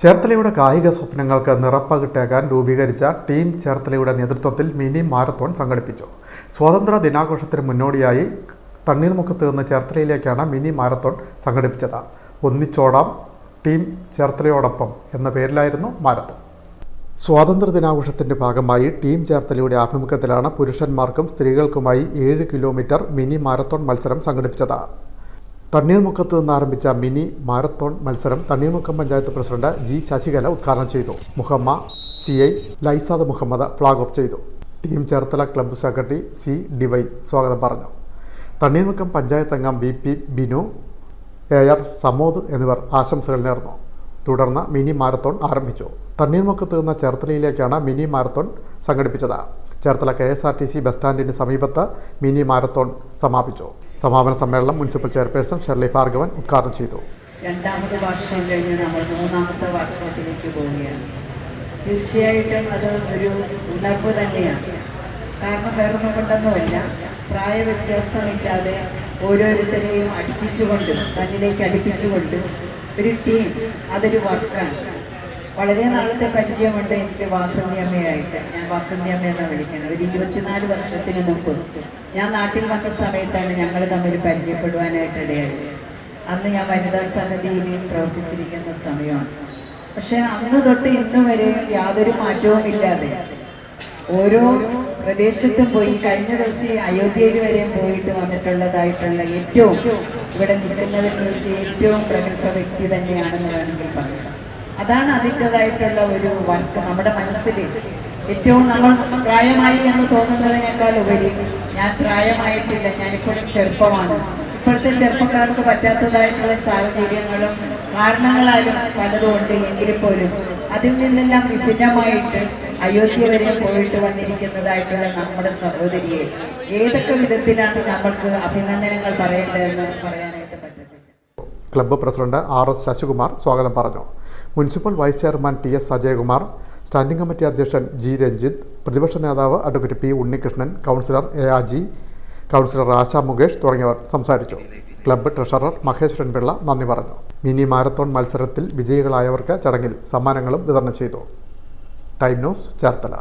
ചേർത്തലയുടെ കായിക സ്വപ്നങ്ങൾക്ക് നിറപ്പകിട്ടേക്കാൻ രൂപീകരിച്ച ടീം ചേർത്തലയുടെ നേതൃത്വത്തിൽ മിനി മാരത്തോൺ സംഘടിപ്പിച്ചു. സ്വാതന്ത്ര്യ ദിനാഘോഷത്തിന് മുന്നോടിയായി തണ്ണീർമുഖത്ത് നിന്ന് ചേർത്തലയിലേക്കാണ് മിനി മാരത്തോൺ സംഘടിപ്പിച്ചത്. ഒന്നിച്ചോടാം ടീം ചേർത്തലയോടൊപ്പം എന്ന പേരിലായിരുന്നു മാരത്തോൺ. സ്വാതന്ത്ര്യ ദിനാഘോഷത്തിന്റെ ഭാഗമായി ടീം ചേർത്തലയുടെ ആഭിമുഖ്യത്തിലാണ് പുരുഷന്മാർക്കും സ്ത്രീകൾക്കുമായി ഏഴ് കിലോമീറ്റർ മിനി മാരത്തോൺ മത്സരം സംഘടിപ്പിച്ചത്. തണ്ണീർമുക്കത്ത് നിന്ന് ആരംഭിച്ച മിനി മാരത്തോൺ മത്സരം തണ്ണീർമുക്കം പഞ്ചായത്ത് പ്രസിഡന്റ് ജി ശശികല ഉദ്ഘാടനം ചെയ്തു. Muhamma C I Laisad Muhammad flag off ചെയ്തു. Team Cherthala club secretary C Divine സ്വാഗതം പറഞ്ഞു. തണ്ണീർമുക്കം പഞ്ചായത്ത് അംഗം V P Binu A R Samod എന്നിവർ ആശംസകൾ നേർന്നു. തുടർന്ന് മിനി മാരത്തോൺ ആരംഭിച്ചു. തണ്ണീർമുക്കത്ത് നിന്ന് ചേർത്തലയിലേക്കാണ് മിനി മാരത്തോൺ സംഘടിപ്പിച്ചത്. Cherthala K S R T C bus സ്റ്റാൻഡിന് സമീപത്ത് മിനി മാരത്തോൺ സമാപിച്ചു. സമാപന സമ്മേളനം മുനിസിപ്പൽ ചെയർപേഴ്സൺ ഷെർലി ഭാർഗവൻ ഉദ്ഘാടനം ചെയ്തു. രണ്ടാമത് വർഷം കഴിഞ്ഞ് നമ്മൾ മൂന്നാമത്തെ വർഷത്തിലേക്ക് പോവുകയാണ്. തീർച്ചയായിട്ടും അത് ഒരു ഉണർവ് തന്നെയാണ്. കാരണം വേറൊന്നും കൊണ്ടൊന്നുമല്ല പ്രായവ്യത്യാസമില്ലാതെ ഓരോരുത്തരെയും അടുപ്പിച്ചുകൊണ്ട് തന്നിലേക്ക് അടുപ്പിച്ചുകൊണ്ട് ഒരു ടീം അതൊരു വർക്കാണ്. വളരെ നാളത്തെ പരിചയമുണ്ട് എനിക്ക് വാസന്തി അമ്മയായിട്ട്. ഞാൻ വാസന്തി അമ്മ എന്ന് വിളിക്കണം ഒരു ഇരുപത്തിനാല് വർഷത്തിന് മുമ്പ് ഞാൻ നാട്ടിൽ വന്ന സമയത്താണ് ഞങ്ങൾ തമ്മിൽ പരിചയപ്പെടുവാനായിട്ട് ഇടയായത്. അന്ന് ഞാൻ വനിതാ സമിതിയിൽ പ്രവർത്തിച്ചിരിക്കുന്ന സമയമാണ്. പക്ഷെ അന്ന് തൊട്ട് ഇന്ന് വരെയും യാതൊരു മാറ്റവും ഇല്ലാതെ ഓരോ പ്രദേശത്തും പോയി കഴിഞ്ഞ ദിവസം അയോധ്യയിൽ വരെയും പോയിട്ട് വന്നിട്ടുള്ളതായിട്ടുള്ള ഏറ്റവും ഇവിടെ നിൽക്കുന്നവരിൽ വെച്ച് ഏറ്റവും പ്രഗത്ഭ വ്യക്തി തന്നെയാണെന്ന് പറയാം അതാണ് അതിന്റെതായിട്ടുള്ള ഒരു വർക്ക് നമ്മുടെ മനസ്സിൽ ഏറ്റവും നമ്മൾ പ്രായമായി എന്ന് തോന്നുന്നതിനേക്കാൾ ഉപരി ഞാൻ പ്രായമായിട്ടില്ല ഞാനിപ്പോഴും ചെറുപ്പമാണ്. ഇപ്പോഴത്തെ ചെറുപ്പക്കാർക്ക് പറ്റാത്തതായിട്ടുള്ള സാഹചര്യങ്ങളും കാരണങ്ങളാലും പലതും ഉണ്ട് എങ്കിൽ പോലും അതിൽ നിന്നെല്ലാം വിഭിന്നമായിട്ട് അയോധ്യ വരെ പോയിട്ട് വന്നിരിക്കുന്നതായിട്ടുള്ള നമ്മുടെ സഹോദരിയെ. ഏതൊക്കെ വിധത്തിലാണ് നമ്മൾക്ക് അഭിനന്ദനങ്ങൾ പറയേണ്ടതെന്ന് പറയാനായിട്ട് പറ്റത്തില്ല club president R S Sasikumar സ്വാഗതം പറഞ്ഞു. Municipal vice chairman T S Ajayakumar standing committee അധ്യക്ഷൻ ജി രഞ്ജിത്ത് പ്രതിപക്ഷ നേതാവ് advocate P Unnikrishnan councillor A Aji councillor Asha Mukesh തുടങ്ങിയവർ സംസാരിച്ചു. ക്ലബ്ബ് ട്രഷറർ മഹേശ്വരൻ പിള്ള നന്ദി പറഞ്ഞു. മിനി മാരത്തോൺ മത്സരത്തിൽ വിജയികളായവർക്ക് ചടങ്ങിൽ സമ്മാനങ്ങളും വിതരണം ചെയ്തു. Time news Cherthala.